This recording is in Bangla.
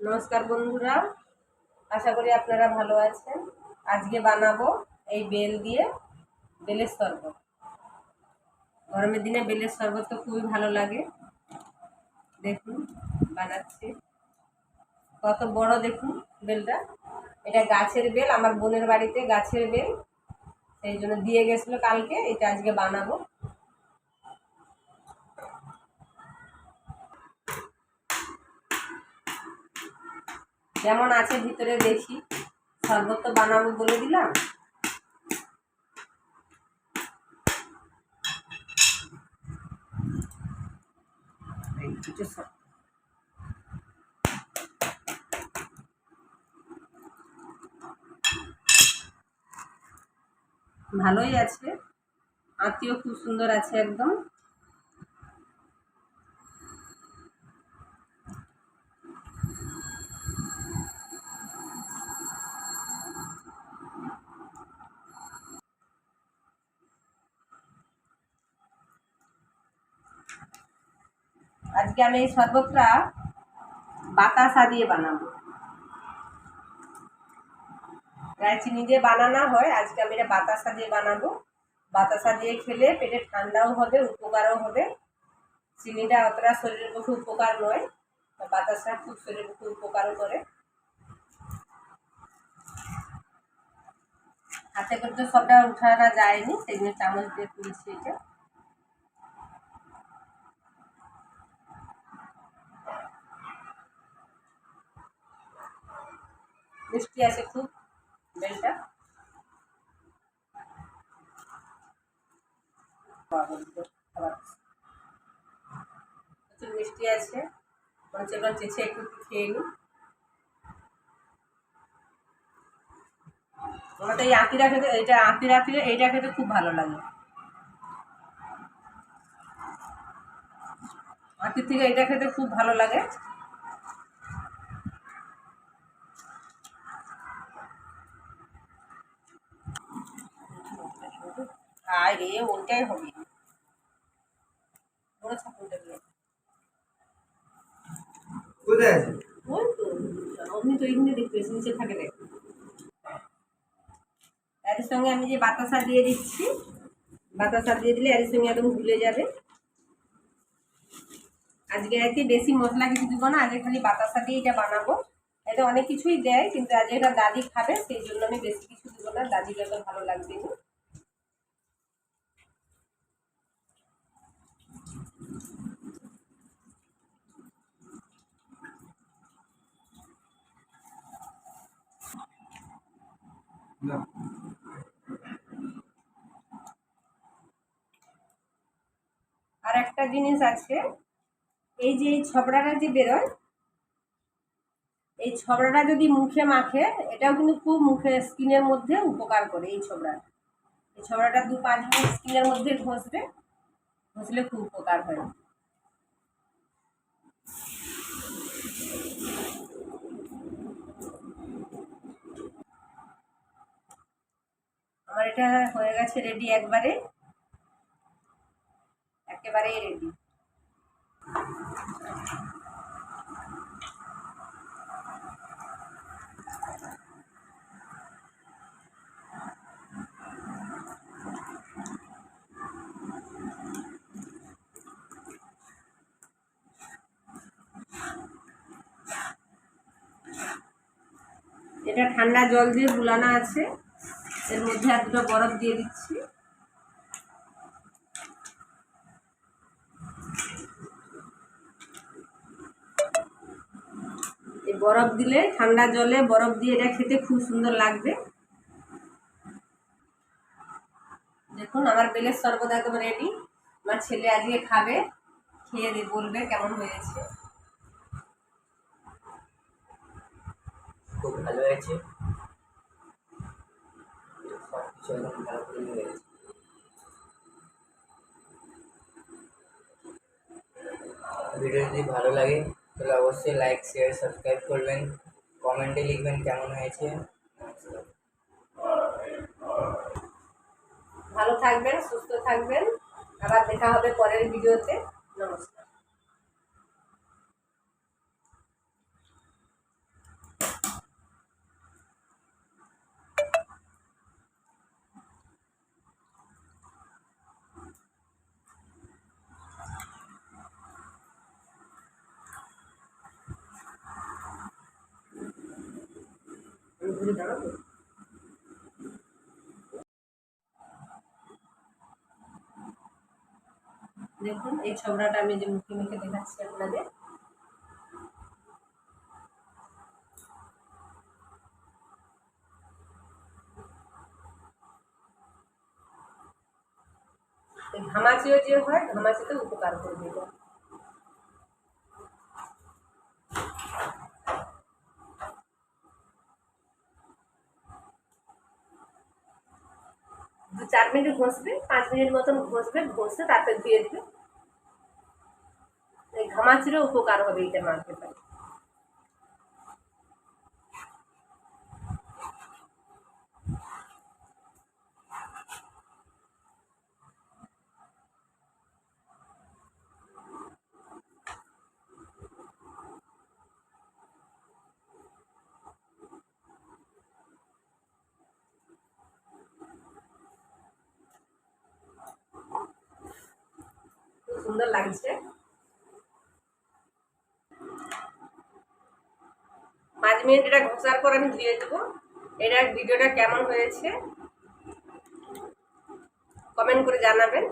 নমস্কার বন্ধুরা, আশা করি আপনারা ভালো আছেন। আজকে বানাবো এই বেল দিয়ে বেলের শরবত। গরমের দিনে বেলের শরবত তো খুবই ভালো লাগে। দেখুন, বানাচ্ছি। কত বড় দেখুন বেলটা। এটা গাছের বেল, আমার বোনের বাড়িতে গাছের বেল। সেই জন্য দিয়ে গেছিল কালকে, এটা আজকে বানাবো। যেমন আছে ভিতরে দেখি। শরবত বানাবো বলে দিলাম। ভালোই আছে। আত্মীয় খুব সুন্দর আছে একদম। আজকে আমি এই শরবতটা বাতাসা দিয়ে বানাবো। প্রায় চিনি দিয়ে বানানো হয়, আজকে আমি এটা বাতাসা দিয়ে বানাবো। বাতাসা দিয়ে খেলে পেটে ঠান্ডাও হবে, উপকারও হবে। চিনিটা অতটা শরীরের পক্ষে উপকার নয় বাতাসা খুব শরীরের পক্ষে উপকারও করে। হাতে করে তো সবটা উঠানো যায়নি, সেই জন্য চামচ দিয়ে তুলছি এটা। মিষ্টি আছে খুব, বেলটা। প্রচুর মিষ্টি আছে। মনে হচ্ছে এবার চেঁচে একটু খেয়ে নিই। আমার এই আঁতিরা খেতে এটা আঁতিরা আঁতিরা এইটা খেতে খুব ভালো লাগে। আঁতির থেকে এটা খেতে খুব ভালো লাগে। আয় রে ওইটাই হবে বড় ছাগলটা দিয়ে। কোথায় আছে? ওই তো অমনি তো এখানে দেখতে নিচে থাকে দেখ। এর সঙ্গে আমি যে বাতাসা দিয়ে দিচ্ছি বাতাসা দিয়ে দিলে এর সঙ্গে একদম ভুলে যাবে। আজকে আর বেশি মশলা কিছু দিব না আজকে খালি বাতাসা দিয়ে এটা বানাবো। এটা অনেক কিছুই দেয় কিন্তু আজকে এটা দাদি খাবে সেই জন্য আমি বেশি কিছু দিব না দাদিকে তো ভালো লাগবে না। আর একটা জিনিস আছে, এই যে এই ছবড়াটা যে বেরোয়, এই ছবড়াটা যদি মুখে মাখে, এটাও কিন্তু খুব মুখে স্কিনের মধ্যে উপকার করে এই ছবড়াটা এই ছবড়াটা দু পাঁচ মিনিট স্কিনের মধ্যে ঘষবে, ঘষলে খুব উপকার হয়। আমার এটা হয়ে গেছে রেডি একবারে। একেবারেই রেডি এটা ঠান্ডা জল দিয়ে গুলানো আছে। এর মধ্যে আর দুটো বরফ দিয়ে দিচ্ছি এই বরফ দিলে, ঠান্ডা জলে বরফ দিয়ে এটা খেতে খুব সুন্দর লাগবে। দেখুন, আমার বেলের শরবত একদম রেডি আমার ছেলে আজকে খাবে, খেয়ে বলবে কেমন হয়েছে। খুব ভালো হয়েছে। সব কিছু ভালো করে নিয়ে ভিডিও যদি ভালো লাগে, তাহলে অবশ্যই লাইক শেয়ার সাবস্ক্রাইব করবেন। কমেন্টে লিখবেন কেমন হয়েছে। ভালো থাকবেন, সুস্থ থাকবেন। আবার দেখা হবে পরের ভিডিওতে। নমস্কার। ঘুরে দাঁড়াবো দেখুন, এই ছবড়াটা আমি যে মুখে মুখে দেখাচ্ছি আপনাদের। ঘামাচিও যে হয় ঘামাচিতে উপকার করে করবে দু চার মিনিট ঘষবে, পাঁচ মিনিট মতন ঘষবে, ঘষে তারপরে ধুয়ে দেবে। ঘামাচিরও উপকার হবে এটা মারতে সুন্দর লাগছে। পাঁচ মিনিট এটা ঘষার পর আমি ধুয়ে দেবো। এটার ভিডিওটা কেমন হয়েছে? কমেন্ট করে জানাবেন।